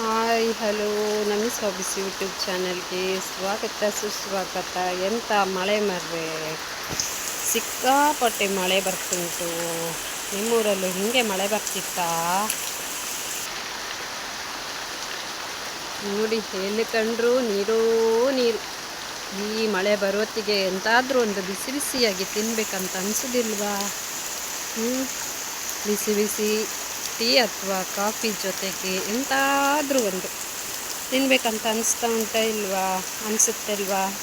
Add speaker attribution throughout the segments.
Speaker 1: Hi, hello. ನಮ್ಮ hobbies YouTube ಚಾನಲ್ಗೆ ಸ್ವಾಗತ, ಸುಸ್ವಾಗತ. ಎಂಥ ಮಳೆ ಮರ್ರೆ? ಸಿಕ್ಕಾಪಟ್ಟೆ ಮಳೆ ಬರ್ತುಂಟು ನಿಮ್ಮೂರಲ್ಲೂ ಹಿಂಗೆ ಮಳೆ ಬರ್ತಿತ್ತಾ? ನೋಡಿ, ಎಲ್ಲಿ ಕಂಡ್ರು ನೀರೂ, ನೀರು. ಈ ಮಳೆ ಬರೋತ್ತಿಗೆ ಎಂತಾದರೂ ಒಂದು ಬಿಸಿ ಬಿಸಿಯಾಗಿ ತಿನ್ಬೇಕಂತ ಅನಿಸೋದಿಲ್ವಾ? ಹ್ಞೂ ಬಿಸಿ ಬಿಸಿ. ಟೀ ಅಥವಾ ಕಾಫಿ ಜೊತೆಗೆ ಎಂತಾದರೂ ಒಂದು. ತಿನ್ಬೇಕಂತ ಅನಿಸ್ತಾ ಉಂಟ ಇಲ್ವಾ? ಅನಿಸುತ್ತೆ ಅಲ್ವಾ?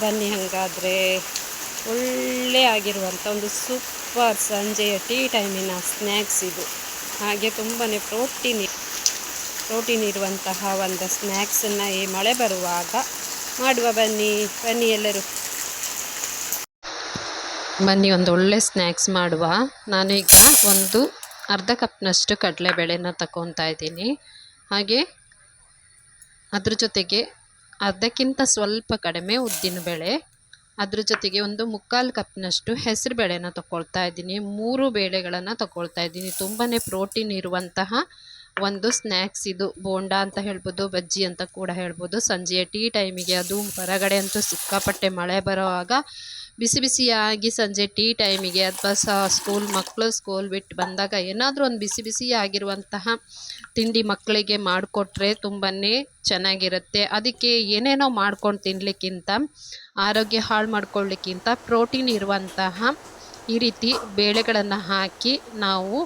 Speaker 1: ಬನ್ನಿ ಹಾಗಾದರೆ. ಒಳ್ಳೆ ಆಗಿರುವಂಥ ಒಂದು ಸೂಪರ್ ಸಂಜೆಯ ಟೀ ಟೈಮಿನ ಸ್ನ್ಯಾಕ್ಸ್ ಇದು. ಹಾಗೆ ತುಂಬಾ ಪ್ರೋಟೀನ್ ಪ್ರೋಟೀನ್ ಇರುವಂತಹ ಒಂದು ಸ್ನ್ಯಾಕ್ಸನ್ನು ಈ ಮಳೆ ಬರುವಾಗ ಮಾಡುವ ಬನ್ನಿ. ಬನ್ನಿ ಎಲ್ಲರೂ. ಬನ್ನಿ, ಒಂದು ಒಳ್ಳೆ ಸ್ನ್ಯಾಕ್ಸ್ ಮಾಡುವ. ನಾನೀಗ ಒಂದು ಅರ್ಧ ಕಪ್ನಷ್ಟು ಕಡಲೆಬೇಳೆನ ತಗೊತಾ ಇದ್ದೀನಿ. ಹಾಗೆ ಅದ್ರ ಜೊತೆಗೆ ಅರ್ಧಕ್ಕಿಂತ ಸ್ವಲ್ಪ ಕಡಿಮೆ ಉದ್ದಿನಬೇಳೆ ಅದ್ರ ಜೊತೆಗೆ ಒಂದು ಮುಕ್ಕಾಲು ಕಪ್ನಷ್ಟು ಹೆಸರು ಬೇಳೆನ ತಗೊಳ್ತಾ ಇದ್ದೀನಿ. ಮೂರು ಬೇಳೆಗಳನ್ನು ತಗೊಳ್ತಾ ಇದ್ದೀನಿ. ತುಂಬಾ ಪ್ರೋಟೀನ್ ಇರುವಂತಹ ಒಂದು ಸ್ನ್ಯಾಕ್ಸ್ ಇದು ಬೋಂಡಾ ಅಂತ ಹೇಳ್ಬೋದು, ಬಜ್ಜಿ ಅಂತ ಕೂಡ ಹೇಳ್ಬೋದು. ಸಂಜೆಯ ಟೀ ಟೈಮಿಗೆ ಅದು ಹೊರಗಡೆ ಅಂತೂ ಸಿಕ್ಕಾಪಟ್ಟೆ ಮಳೆ ಬರೋವಾಗ ಬಿಸಿ ಬಿಸಿಯಾಗಿ ಸಂಜೆ ಟೀ ಟೈಮಿಗೆ ಅಥವಾ ಸಹ ಸ್ಕೂಲ್ ಮಕ್ಕಳು ಸ್ಕೂಲ್ ಬಿಟ್ಟು ಬಂದಾಗ ಏನಾದರೂ ಒಂದು ಬಿಸಿ ಬಿಸಿ ಆಗಿರುವಂತಹ ತಿಂಡಿ ಮಕ್ಕಳಿಗೆ ಮಾಡಿಕೊಟ್ರೆ ತುಂಬಾ ಚೆನ್ನಾಗಿರುತ್ತೆ. ಅದಕ್ಕೆ ಏನೇನೋ ಮಾಡ್ಕೊಂಡು ತಿನ್ನಲಿಕ್ಕಿಂತ ಆರೋಗ್ಯ ಹಾಳು ಮಾಡ್ಕೊಳ್ಳಿಕ್ಕಿಂತ ಪ್ರೋಟೀನ್ ಇರುವಂತಹ ಈ ರೀತಿ ಬೇಳೆಗಳನ್ನು ಹಾಕಿ ನಾವು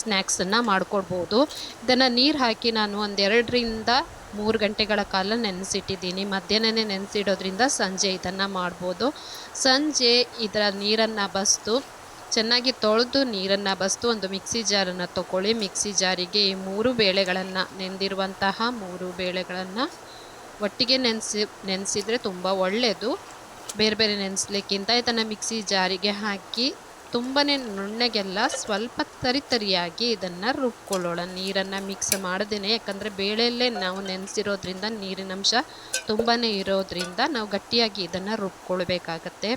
Speaker 1: ಸ್ನ್ಯಾಕ್ಸನ್ನು ಮಾಡಿಕೊಡ್ಬೋದು. ಇದನ್ನು ನೀರು ಹಾಕಿ ನಾನು ಒಂದೆರಡರಿಂದ ಮೂರು ಗಂಟೆಗಳ ಕಾಲ ನೆನೆಸಿಟ್ಟಿದ್ದೀನಿ. ಮಧ್ಯಾಹ್ನನೇ ನೆನೆಸಿಡೋದ್ರಿಂದ ಸಂಜೆ ಇದನ್ನು ಮಾಡ್ಬೋದು. ಸಂಜೆ ಇದರ ನೀರನ್ನು ಬಸ್ದು, ಚೆನ್ನಾಗಿ ತೊಳೆದು ನೀರನ್ನು ಬಸ್ದು ಒಂದು ಮಿಕ್ಸಿ ಜಾರನ್ನು ತೊಗೊಳ್ಳಿ. ಮಿಕ್ಸಿ ಜಾರಿಗೆ ಈ ಮೂರು ಬೇಳೆಗಳನ್ನು, ನೆಂದಿರುವಂತಹ ಮೂರು ಬೇಳೆಗಳನ್ನು ಒಟ್ಟಿಗೆ ನೆನೆಸಿ, ನೆನೆಸಿದರೆ ತುಂಬ ಒಳ್ಳೆಯದು ಬೇರೆ ಬೇರೆ ನೆನೆಸ್ಲಿಕ್ಕಿಂತ ಇದನ್ನು ಮಿಕ್ಸಿ ಜಾರಿಗೆ ಹಾಕಿ ತುಂಬಾ ನುಣ್ಣಗೆಲ್ಲ ಸ್ವಲ್ಪ ತರಿ ತರಿಯಾಗಿ ಇದನ್ನು ರುಬ್ಕೊಳ್ಳೋಣ. ನೀರನ್ನು ಮಿಕ್ಸ್ ಮಾಡದೇನೆ. ಯಾಕಂದರೆ ಬೇಳೆಯಲ್ಲೇ ನಾವು ನೆನೆಸಿರೋದ್ರಿಂದ ನೀರಿನಂಶ ತುಂಬಾ ಇರೋದ್ರಿಂದ ನಾವು ಗಟ್ಟಿಯಾಗಿ ಇದನ್ನು ರುಬ್ಕೊಳ್ಬೇಕಾಗತ್ತೆ.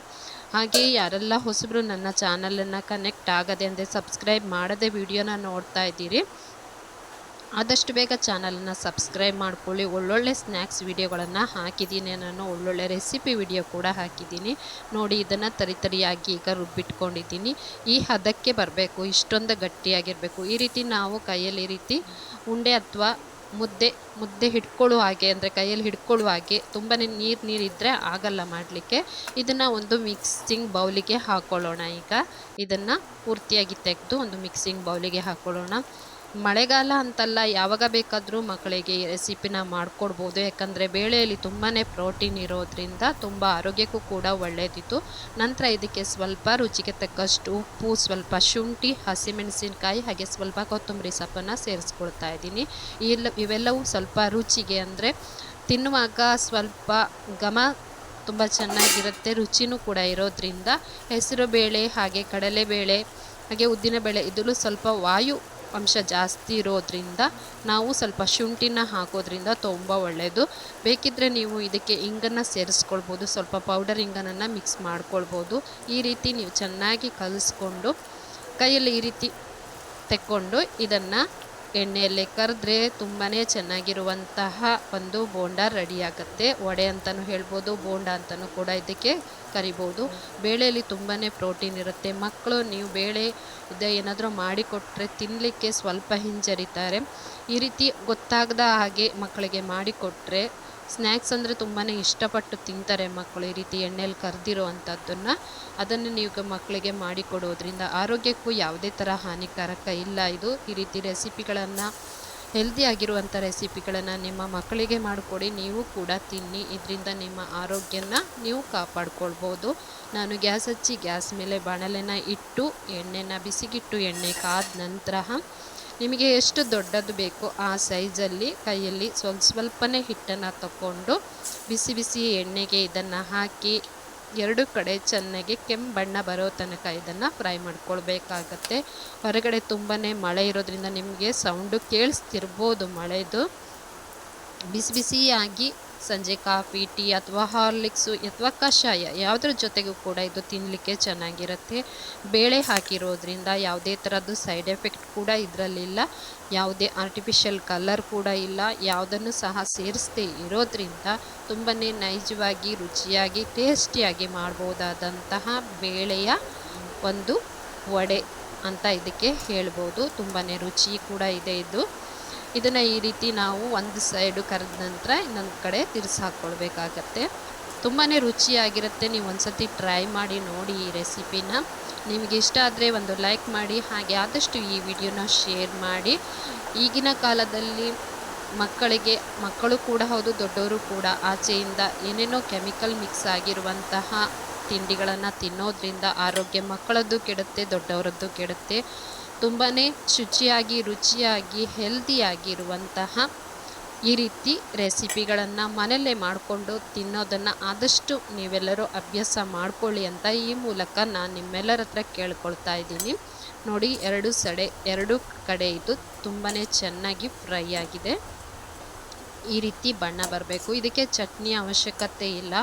Speaker 1: ಹಾಗೆ ಯಾರೆಲ್ಲ ಹೊಸಬರು ನನ್ನ ಚಾನಲನ್ನು ಕನೆಕ್ಟ್ ಆಗದೆ ಅಂದರೆ ಸಬ್ಸ್ಕ್ರೈಬ್ ಮಾಡದೆ ವಿಡಿಯೋನ ನೋಡ್ತಾ ಇದ್ದೀರಿ ಆದಷ್ಟು ಬೇಗ ಚಾನಲನ್ನು ಸಬ್ಸ್ಕ್ರೈಬ್ ಮಾಡ್ಕೊಳ್ಳಿ. ಒಳ್ಳೊಳ್ಳೆ ಸ್ನ್ಯಾಕ್ಸ್ ವಿಡಿಯೋಗಳನ್ನು ಹಾಕಿದ್ದೀನಿ. ನಾನು ಒಳ್ಳೊಳ್ಳೆ ರೆಸಿಪಿ ವಿಡಿಯೋ ಕೂಡ ಹಾಕಿದ್ದೀನಿ. ನೋಡಿ, ಇದನ್ನು ತರಿತರಿಯಾಗಿ ಈಗ ರುಬ್ಬಿಟ್ಕೊಂಡಿದ್ದೀನಿ. ಈ ಹದಕ್ಕೆ ಬರಬೇಕು. ಇಷ್ಟೊಂದು ಗಟ್ಟಿಯಾಗಿರಬೇಕು. ಈ ರೀತಿ ನಾವು ಕೈಯಲ್ಲಿ ಈ ರೀತಿ ಉಂಡೆ ಅಥವಾ ಮುದ್ದೆ ಮುದ್ದೆ ಹಿಡ್ಕೊಳ್ಳುವ ಹಾಗೆ ಅಂದರೆ ಕೈಯಲ್ಲಿ ಹಿಡ್ಕೊಳ್ಳುವ ಹಾಗೆ ತುಂಬಾ ನೀರು ನೀರಿದ್ದರೆ ಆಗಲ್ಲ ಮಾಡಲಿಕ್ಕೆ. ಇದನ್ನು ಒಂದು ಮಿಕ್ಸಿಂಗ್ ಬೌಲಿಗೆ ಹಾಕ್ಕೊಳ್ಳೋಣ ಈಗ. ಇದನ್ನು ಪೂರ್ತಿಯಾಗಿ ತೆಗೆದು ಒಂದು ಮಿಕ್ಸಿಂಗ್ ಬೌಲಿಗೆ ಹಾಕ್ಕೊಳ್ಳೋಣ ಮಳೆಗಾಲ ಅಂತಲ್ಲ, ಯಾವಾಗ ಬೇಕಾದರೂ ಮಕ್ಕಳಿಗೆ ಈ ರೆಸಿಪಿನ ಮಾಡಿಕೊಡ್ಬೋದು. ಯಾಕಂದರೆ ಬೇಳೆಯಲ್ಲಿ ತುಂಬಾ ಪ್ರೋಟೀನ್ ಇರೋದ್ರಿಂದ ತುಂಬ ಆರೋಗ್ಯಕ್ಕೂ ಕೂಡ ಒಳ್ಳೆಯದಿತ್ತು ನಂತರ ಇದಕ್ಕೆ ಸ್ವಲ್ಪ ರುಚಿಗೆ ತಕ್ಕಷ್ಟು ಉಪ್ಪು, ಸ್ವಲ್ಪ ಶುಂಠಿ, ಹಸಿಮೆಣಸಿನ್ಕಾಯಿ, ಹಾಗೆ ಸ್ವಲ್ಪ ಕೊತ್ತಂಬರಿ ಸೊಪ್ಪನ್ನು ಸೇರಿಸ್ಕೊಳ್ತಾ ಇದ್ದೀನಿ. ಇಲ್ಲ ಇವೆಲ್ಲವೂ ಸ್ವಲ್ಪ ರುಚಿಗೆ ಅಂದರೆ ತಿನ್ನುವಾಗ ಸ್ವಲ್ಪ ಘಮ ತುಂಬ ಚೆನ್ನಾಗಿರುತ್ತೆ, ರುಚಿನೂ ಕೂಡ ಇರೋದ್ರಿಂದ. ಹೆಸರು ಬೇಳೆ ಹಾಗೆ ಕಡಲೆಬೇಳೆ, ಹಾಗೆ ಉದ್ದಿನಬೇಳೆ, ಇದರಲ್ಲೂ ಸ್ವಲ್ಪ ವಾಯು ಅಂಶ ಜಾಸ್ತಿ ಇರೋದ್ರಿಂದ ನಾವು ಸ್ವಲ್ಪ ಶುಂಠಿನ ಹಾಕೋದ್ರಿಂದ ತುಂಬ ಒಳ್ಳೆಯದು ಬೇಕಿದ್ದರೆ ನೀವು ಇದಕ್ಕೆ ಇಂಗನ್ನು ಸೇರಿಸ್ಕೊಳ್ಬೋದು, ಸ್ವಲ್ಪ ಪೌಡರ್ ಇಂಗನನ್ನು ಮಿಕ್ಸ್ ಮಾಡ್ಕೊಳ್ಬೋದು. ಈ ರೀತಿ ನೀವು ಚೆನ್ನಾಗಿ ಕಲಿಸ್ಕೊಂಡು, ಕೈಯಲ್ಲಿ ಈ ರೀತಿ ತೆಕ್ಕೊಂಡು ಇದನ್ನು ಎಣ್ಣೆಯಲ್ಲಿ ಕರೆದ್ರೆ ತುಂಬಾ ಚೆನ್ನಾಗಿರುವಂತಹ ಒಂದು ಬೋಂಡ ರೆಡಿಯಾಗುತ್ತೆ ವಡೆ ಅಂತಲೂ ಹೇಳ್ಬೋದು, ಬೋಂಡ ಅಂತಲೂ ಕೂಡ ಇದಕ್ಕೆ ಕರಿಬೋದು ಬೇಳೆಯಲ್ಲಿ ತುಂಬಾ ಪ್ರೋಟೀನ್ ಇರುತ್ತೆ. ಮಕ್ಕಳು ನೀವು ಬೇಳೆ ಇದೆ ಏನಾದರೂ ಮಾಡಿಕೊಟ್ರೆ ತಿನ್ನಲಿಕ್ಕೆ ಸ್ವಲ್ಪ ಹಿಂಜರಿತಾರೆ. ಈ ರೀತಿ ಗೊತ್ತಾಗದ ಹಾಗೆ ಮಕ್ಕಳಿಗೆ ಮಾಡಿಕೊಟ್ರೆ ಸ್ನ್ಯಾಕ್ಸ್ ಅಂದರೆ ತುಂಬಾ ಇಷ್ಟಪಟ್ಟು ತಿಂತಾರೆ ಮಕ್ಕಳು. ಈ ರೀತಿ ಎಣ್ಣೆಯಲ್ಲಿ ಕರೆದಿರೋ ಅಂಥದ್ದನ್ನು ಅದನ್ನು ನೀವು ಮಕ್ಕಳಿಗೆ ಮಾಡಿಕೊಡೋದ್ರಿಂದ ಆರೋಗ್ಯಕ್ಕೂ ಯಾವುದೇ ಥರ ಹಾನಿಕಾರಕ ಇಲ್ಲ. ಇದು ಈ ರೀತಿ ರೆಸಿಪಿಗಳನ್ನು ಹೆಲ್ದಿ ಆಗಿರುವಂಥ ರೆಸಿಪಿಗಳನ್ನು ನಿಮ್ಮ ಮಕ್ಕಳಿಗೆ ಮಾಡಿಕೊಡಿ, ನೀವು ಕೂಡ ತಿನ್ನಿ. ಇದರಿಂದ ನಿಮ್ಮ ಆರೋಗ್ಯನ ನೀವು ಕಾಪಾಡ್ಕೊಳ್ಬೋದು. ನಾನು ಗ್ಯಾಸ್ ಹಚ್ಚಿ ಗ್ಯಾಸ್ ಮೇಲೆ ಬಾಣಲೆನ ಇಟ್ಟು, ಎಣ್ಣೆನ ಬಿಸಿಗಿಟ್ಟು, ಎಣ್ಣೆ ಕಾದ ನಂತರ ನಿಮಗೆ ಎಷ್ಟು ದೊಡ್ಡದು ಬೇಕೋ ಆ ಸೈಜಲ್ಲಿ ಕೈಯಲ್ಲಿ ಸ್ವಲ್ಪ ಸ್ವಲ್ಪನೇ ಹಿಟ್ಟನ್ನು ತಗೊಂಡು ಬಿಸಿ ಬಿಸಿ ಎಣ್ಣೆಗೆ ಇದನ್ನು ಹಾಕಿ ಎರಡು ಕಡೆ ಚೆನ್ನಾಗಿ ಕೆಂಪು ಬಣ್ಣ ಬರೋ ತನಕ ಇದನ್ನು ಫ್ರೈ ಮಾಡ್ಕೊಳ್ಬೇಕಾಗತ್ತೆ. ಹೊರಗಡೆ ತುಂಬಾ ಮಳೆ ಇರೋದ್ರಿಂದ ನಿಮಗೆ ಸೌಂಡು ಕೇಳಿಸ್ತಿರ್ಬೋದು ಮಳೆದು. ಬಿಸಿ ಬಿಸಿಯಾಗಿ ಸಂಜೆ ಕಾಫಿ, ಟೀ ಅಥವಾ ಹಾರ್ಲಿಕ್ಸು ಅಥವಾ ಕಷಾಯ ಯಾವುದ್ರ ಜೊತೆಗೂ ಕೂಡ ಇದು ತಿನ್ನಲಿಕ್ಕೆ ಚೆನ್ನಾಗಿರುತ್ತೆ. ಬೇಳೆ ಹಾಕಿರೋದ್ರಿಂದ ಯಾವುದೇ ಥರದ್ದು ಸೈಡ್ ಎಫೆಕ್ಟ್ ಕೂಡ ಇದರಲ್ಲಿಲ್ಲ. ಯಾವುದೇ ಆರ್ಟಿಫಿಷಿಯಲ್ ಕಲರ್ ಕೂಡ ಇಲ್ಲ. ಯಾವುದನ್ನು ಸಹ ಸೇರಿಸದೇ ಇರೋದ್ರಿಂದ ತುಂಬಾ ನೈಜವಾಗಿ, ರುಚಿಯಾಗಿ, ಟೇಸ್ಟಿಯಾಗಿ ಮಾಡ್ಬೋದಾದಂತಹ ಬೇಳೆಯ ಒಂದು ವಡೆ ಅಂತ ಇದಕ್ಕೆ ಹೇಳ್ಬೋದು. ತುಂಬಾ ರುಚಿ ಕೂಡ ಇದೆ ಇದು. ಇದನ್ನು ಈ ರೀತಿ ನಾವು ಒಂದು ಸೈಡು ಕರೆದ ನಂತರ ಇನ್ನೊಂದು ಕಡೆ ತಿರ್ಸಿ ಹಾಕ್ಕೊಳ್ಬೇಕಾಗತ್ತೆ ತುಂಬಾ ರುಚಿಯಾಗಿರುತ್ತೆ. ನೀವು ಒಂದ್ಸತಿ ಟ್ರೈ ಮಾಡಿ ನೋಡಿ ಈ ರೆಸಿಪಿನ ನಿಮಗೆ ಇಷ್ಟ ಆದರೆ ಒಂದು ಲೈಕ್ ಮಾಡಿ, ಹಾಗೆ ಆದಷ್ಟು ಈ ವಿಡಿಯೋನ ಶೇರ್ ಮಾಡಿ. ಈಗಿನ ಕಾಲದಲ್ಲಿ ಮಕ್ಕಳಿಗೆ, ಮಕ್ಕಳು ಕೂಡ ಹೌದು, ದೊಡ್ಡವರು ಕೂಡ ಆಚೆಯಿಂದ ಏನೇನೋ ಕೆಮಿಕಲ್ ಮಿಕ್ಸ್ ಆಗಿರುವಂತಹ ತಿಂಡಿಗಳನ್ನು ತಿನ್ನೋದ್ರಿಂದ ಆರೋಗ್ಯ ಮಕ್ಕಳದ್ದು ಕೆಡುತ್ತೆ, ದೊಡ್ಡವರದ್ದು ಕೆಡುತ್ತೆ. ತುಂಬಾ ಶುಚಿಯಾಗಿ, ರುಚಿಯಾಗಿ, ಹೆಲ್ದಿಯಾಗಿರುವಂತಹ ಈ ರೀತಿ ರೆಸಿಪಿಗಳನ್ನು ಮನೆಯಲ್ಲೇ ಮಾಡಿಕೊಂಡು ತಿನ್ನೋದನ್ನು ಆದಷ್ಟು ನೀವೆಲ್ಲರೂ ಅಭ್ಯಾಸ ಮಾಡಿಕೊಳ್ಳಿ ಅಂತ ಈ ಮೂಲಕ ನಾನು ನಿಮ್ಮೆಲ್ಲರ ಹತ್ರ ಕೇಳ್ಕೊಳ್ತಾ ಇದ್ದೀನಿ. ನೋಡಿ, ಎರಡು ಸಡೆ, ಎರಡು ಕಡೆ ಇದು ತುಂಬಾ ಚೆನ್ನಾಗಿ ಫ್ರೈ ಆಗಿದೆ. ಈ ರೀತಿ ಬಣ್ಣ ಬರಬೇಕು. ಇದಕ್ಕೆ ಚಟ್ನಿ ಅವಶ್ಯಕತೆ ಇಲ್ಲ.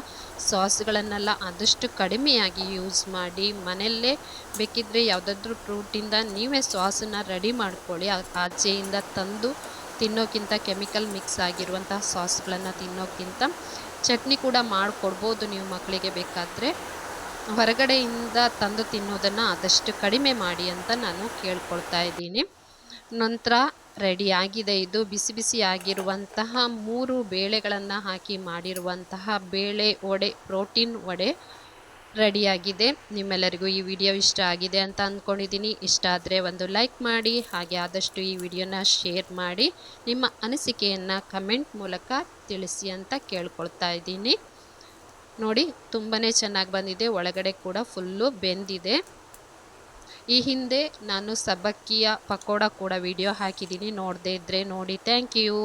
Speaker 1: ಸಾಸ್ಗಳನ್ನೆಲ್ಲ ಆದಷ್ಟು ಕಡಿಮೆಯಾಗಿ ಯೂಸ್ ಮಾಡಿ ಮನೆಯಲ್ಲೇ ಬೇಕಿದ್ದರೆ ಯಾವುದಾದ್ರೂ ಫ್ರೂಟಿಂದ ನೀವೇ ಸಾಸನ್ನು ರೆಡಿ ಮಾಡ್ಕೊಳ್ಳಿ. ಆಚೆಯಿಂದ ತಂದು ತಿನ್ನೋಕ್ಕಿಂತ ಕೆಮಿಕಲ್ ಮಿಕ್ಸ್ ಆಗಿರುವಂತಹ ಸಾಸ್ಗಳನ್ನು ತಿನ್ನೋಕ್ಕಿಂತ ಚಟ್ನಿ ಕೂಡ ಮಾಡಿಕೊಡ್ಬೋದು ನೀವು ಮಕ್ಕಳಿಗೆ ಬೇಕಾದರೆ. ಹೊರಗಡೆಯಿಂದ ತಂದು ತಿನ್ನೋದನ್ನು ಆದಷ್ಟು ಕಡಿಮೆ ಮಾಡಿ ಅಂತ ನಾನು ಕೇಳ್ಕೊಳ್ತಾ ಇದ್ದೀನಿ. ನಂತರ ರೆಡಿ ಆಗಿದೆ ಇದು ಬಿಸಿ ಬಿಸಿ ಆಗಿರುವಂತಹ ಮೂರು ಬೇಳೆಗಳನ್ನು ಹಾಕಿ ಮಾಡಿರುವಂತಹ ಬೇಳೆ ವಡೆ, ಪ್ರೋಟೀನ್ ವಡೆ ರೆಡಿಯಾಗಿದೆ. ನಿಮ್ಮೆಲ್ಲರಿಗೂ ಈ ವಿಡಿಯೋ ಇಷ್ಟ ಆಗಿದೆ ಅಂತ ಅಂದ್ಕೊಂಡಿದ್ದೀನಿ ಇಷ್ಟ ಆದರೆ ಒಂದು ಲೈಕ್ ಮಾಡಿ, ಹಾಗೆ ಆದಷ್ಟು ಈ ವಿಡಿಯೋನ ಶೇರ್ ಮಾಡಿ, ನಿಮ್ಮ ಅನಿಸಿಕೆಯನ್ನು ಕಮೆಂಟ್ ಮೂಲಕ ತಿಳಿಸಿ ಅಂತ ಕೇಳ್ಕೊಳ್ತಾ ಇದ್ದೀನಿ. ನೋಡಿ ತುಂಬಾ ಚೆನ್ನಾಗಿ ಬಂದಿದೆ. ಒಳಗಡೆ ಕೂಡ ಫುಲ್ಲು ಬೆಂದಿದೆ. ಈ ಹಿಂದೆ ನಾನು ಸಬ್ಬಕ್ಕಿಯ ಪಕೋಡ ಕೂಡ ವಿಡಿಯೋ ಹಾಕಿದ್ದೀನಿ. ನೋಡದೇ ಇದ್ದರೆ ನೋಡಿ. Thank you